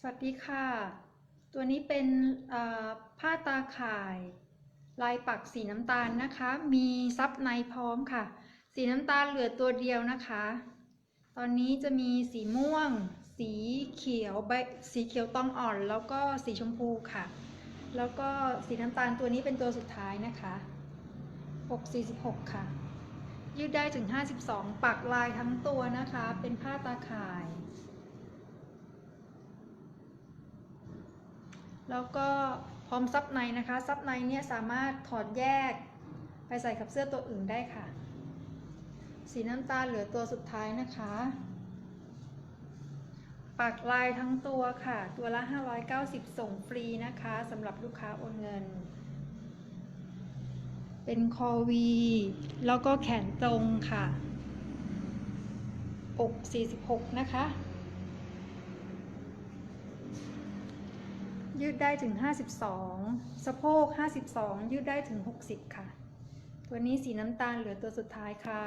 สวัสดีค่ะ ตัวนี้เป็นผ้าตาข่าย ลายปักสีน้ำตาลนะคะ มีซับในพร้อมค่ะ สีน้ำตาลเหลือตัวเดียวนะคะ ตอนนี้จะมีสีม่วง สีเขียวใบสีเขียวตองอ่อน แล้วก็สีชมพูค่ะ แล้วก็สีน้ำตาลตัวนี้เป็นตัวสุดท้ายนะคะ6 46 ค่ะ ยืดได้ถึง 52 ปักลายทั้งตัวนะคะ เป็นผ้าตาข่าย แล้วก็พร้อมซับในนะคะ ซับในเนี่ยสามารถถอดแยกไปใส่กับเสื้อตัวอื่นได้ค่ะ สีน้ำตาลเหลือตัวสุดท้ายนะคะ ปักลายทั้งตัวค่ะ ตัวละ 590 ส่งฟรีนะคะสำหรับลูกค้าโอนเงิน เป็นคอวี แล้วก็แขนตรงค่ะอก46 นะคะ ยืดได้ถึง 52 สะโพก 52 ยืดได้ถึง 60 ค่ะ ตัวนี้สีน้ำตาลเหลือตัวสุดท้ายค่ะ